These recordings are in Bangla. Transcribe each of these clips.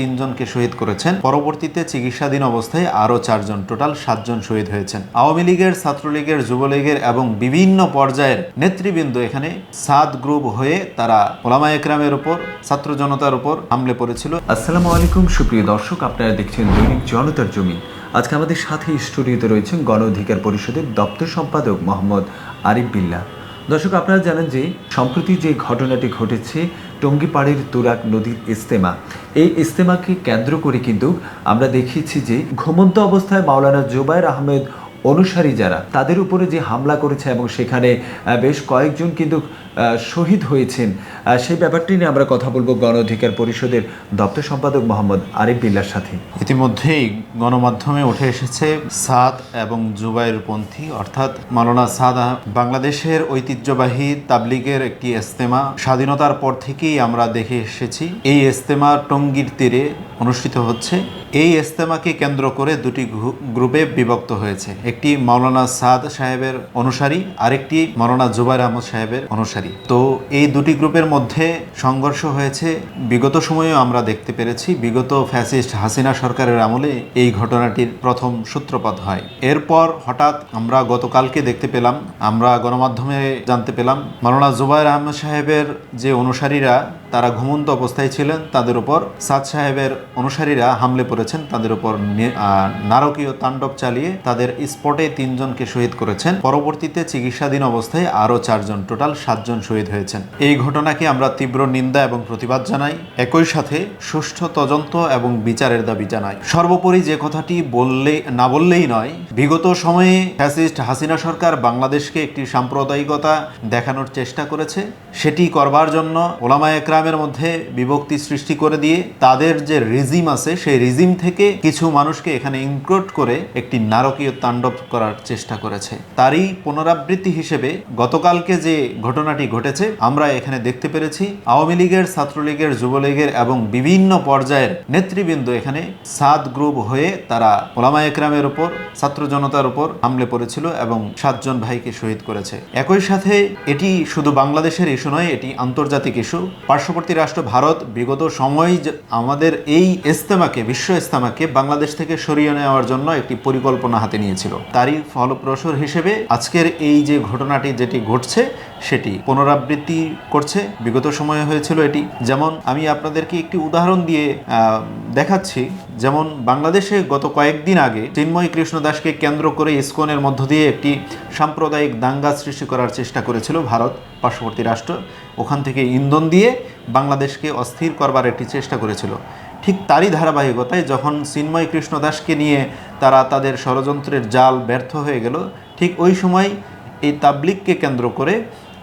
তিনজনকে শহীদ করেছেন। পরবর্তীতে চিকিৎসাধীন অবস্থায় আরও চারজন, টোটাল সাতজন শহীদ হয়েছেন। আওয়ামী লীগের, ছাত্রলীগের, যুবলীগের এবং বিভিন্ন পর্যায়ের নেতৃবৃন্দ এখানে সাত গ্রুপ হয়ে তারা ওলামা একরামের উপর ছাত্র জনতার উপর হামলে পড়েছিল। আসসালামু আলাইকুম, সুপ্রিয় দর্শক, আপনারা দেখছেন দৈনিক জনতার জমি। আজকে আমাদের সাথে স্টুডিওতে রয়েছেন গণ অধিকার পরিষদের দপ্তর সম্পাদক মোহাম্মদ আরিফ বিল্লাহ। দর্শক, আপনারা জানেন যে সম্প্রতি যে ঘটনাটি ঘটেছে টঙ্গিপাড়ের তুরাক নদীর ইস্তেমা। এই ইস্তেমাকে কেন্দ্র করে কিন্তু আমরা দেখিয়েছি যে ঘুমন্ত অবস্থায় মাওলানা জুবাইর আহমেদ অনুসারী যারা, তাদের উপরে যে হামলা করেছে এবং সেখানে বেশ কয়েকজন কিন্তু শহীদ হয়েছেন। সেই ব্যাপারটি নিয়ে আমরা কথা বলব গণ অধিকার পরিষদের দপ্তর সম্পাদক মোহাম্মদ আরিফ বিল্লার সাথে। ইতিমধ্যেই গণমাধ্যমে উঠে এসেছে সাদ এবং জুবাইর পন্থী, অর্থাৎ মাওলানা সাদ বাংলাদেশের ঐতিহ্যবাহী তাবলিগের একটি ইস্তেমা স্বাধীনতার পর থেকেই আমরা দেখে এসেছি, এই ইস্তেমা টঙ্গীর তীরে অনুষ্ঠিত হচ্ছে। এই ইস্তেমাকে কেন্দ্র করে দুটি গ্রুপে বিভক্ত হয়েছে। একটি মাওলানা সাদ সাহেবের অনুসারী, আরেকটি মাওলানা জুবাইর আহমদ সাহেবের অনুসারী। তো এই দুটি গ্রুপের মধ্যে সংঘর্ষ হয়েছে। বিগত সময়েও আমরা দেখতে পেরেছি, বিগত ফ্যাসিস্ট হাসিনা সরকারের আমলে এই ঘটনাটির প্রথম সূত্রপাত হয়। এরপর হঠাৎ আমরা গতকালকে দেখতে পেলাম, আমরা গণমাধ্যমে জানতে পেলাম, মাওলানা জুবাইর আহমদ সাহেবের যে অনুসারীরা তারা ঘুমন্ত অবস্থায় ছিলেন, তাদের উপর সাদ সাহেবের অনুসারীরা হামলে পড়েছেন, তাদের উপর নারকীয় তাণ্ডব চালিয়ে তাদের স্পটে তিনজনকে শহীদ করেছেন। পরবর্তীতে চিকিৎসাধীন অবস্থায় আরও চারজন, টোটাল সাতজন শহীদ হয়েছেন। এই ঘটনাকে আমরা তীব্র নিন্দা এবং প্রতিবাদ জানাই। একই সাথে সুষ্ঠু তদন্ত এবং বিচারের দাবি জানাই। সর্বোপরি যে কথাটি বললে, না বললেই নয়, বিগত সময়ে ফ্যাসিস্ট হাসিনা সরকার বাংলাদেশকে একটি সাম্প্রদায়িকতা দেখানোর চেষ্টা করেছে। সেটি করবার জন্য ওলামা একরামের মধ্যে বিভক্তি সৃষ্টি করে দিয়ে তাদের যে রিজিম আছে, সেই রিজিম থেকে কিছু মানুষকে এখানে ইনক্লুড করে একটি নারকীয় তাণ্ডব করার চেষ্টা করেছে। তারই পুনরাবৃত্তি হিসেবে গতকালকে যে ঘটনাটি ঘটেছে, আমরা এখানে দেখতে পেরেছি, আওয়ামী লীগের, ছাত্রলীগের, যুবলীগের এবং বিভিন্ন পর্যায়ের নেতৃবৃন্দ এখানে সাত গ্রুপ হয়ে তারা ওলামা একরামের উপর, ছাত্র জনতার উপর হামলে পড়েছিল এবং সাতজন ভাইকে শহীদ করেছে। একই সাথে এটি শুধু বাংলাদেশের ইস্যু নয়, এটি আন্তর্জাতিক ইস্যু। পার্শ্ববর্তী রাষ্ট্র ভারত, বিগত সময় আমাদের এই ইস্তেমাকে বিশ্ব ইস্তেমাকে বাংলাদেশ থেকে সরিয়ে নেওয়ার জন্য একটি পরিকল্পনা হাতে নিয়েছিল। তারই ফলপ্রসর হিসেবে আজকের এই যে ঘটনাটি যেটি ঘটছে, সেটি পুনরাবৃত্তি করছে। বিগত সময়ে হয়েছিল এটি। যেমন আমি আপনাদেরকে একটি উদাহরণ দিয়ে দেখাচ্ছি। যেমন বাংলাদেশে গত কয়েকদিন আগে চিন্ময় কৃষ্ণ দাসকে কেন্দ্র করে ইসকনের মধ্য দিয়ে একটি সাম্প্রদায়িক দাঙ্গা সৃষ্টি করার চেষ্টা করেছিল ভারত, পার্শ্ববর্তী রাষ্ট্র। ওখান থেকে ইন্ধন দিয়ে বাংলাদেশকে অস্থির করবার একটি চেষ্টা করেছিল। ঠিক তারই ধারাবাহিকতায় যখন চিন্ময় কৃষ্ণ দাসকে নিয়ে তারা তাদের ষড়যন্ত্রের জাল ব্যর্থ হয়ে গেল, ঠিক ওই সময় এই তাবলিগকে কেন্দ্র করে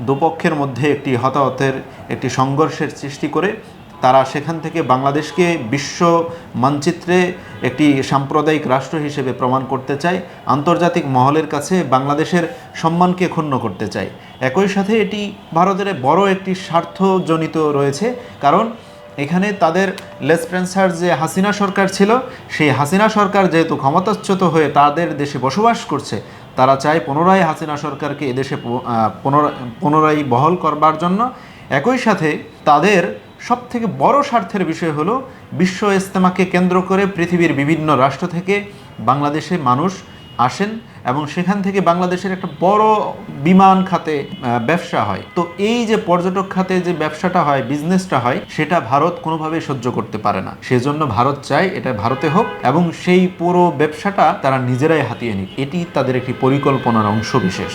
দুপক্ষের মধ্যে একটি হতাহতের, একটি সংঘর্ষের সৃষ্টি করে তারা সেখান থেকে বাংলাদেশকে বিশ্ব মানচিত্রে একটি সাম্প্রদায়িক রাষ্ট্র হিসেবে প্রমাণ করতে চায়, আন্তর্জাতিক মহলের কাছে বাংলাদেশের সম্মানকে ক্ষুণ্ণ করতে চায়। একই সাথে এটি ভারতের বড় একটি স্বার্থজনিত রয়েছে, কারণ এখানে তাদের লেসপ্রেন্সার যে হাসিনা সরকার ছিল, সেই হাসিনা সরকার যেহেতু ক্ষমতাচ্যুত হয়ে তাদের দেশে বসবাস করছে, তারা চায় পুনরায় হাসিনা সরকারকে এদেশে পুনরায় বহল করবার জন্য। একই সাথে তাদের সবথেকে বড় স্বার্থের বিষয় হলো বিশ্ব ইস্তেমাকে কেন্দ্র করে পৃথিবীর বিভিন্ন রাষ্ট্র থেকে বাংলাদেশে মানুষ আসেন এবং সেখান থেকে বাংলাদেশের একটা বড় বিমান খাতে ব্যবসা হয়। তো এই যে পর্যটক খাতে যে ব্যবসাটা হয় বিজনেসটা হয়, সেটা ভারত কোনোভাবেই সহ্য করতে পারে না। সেজন্য ভারত চায় এটা ভারতে হোক এবং সেই পুরো ব্যবসাটা তারা নিজেরাই হাতিয়ে নিক। এটি তাদের একটি পরিকল্পনার অংশ বিশেষ।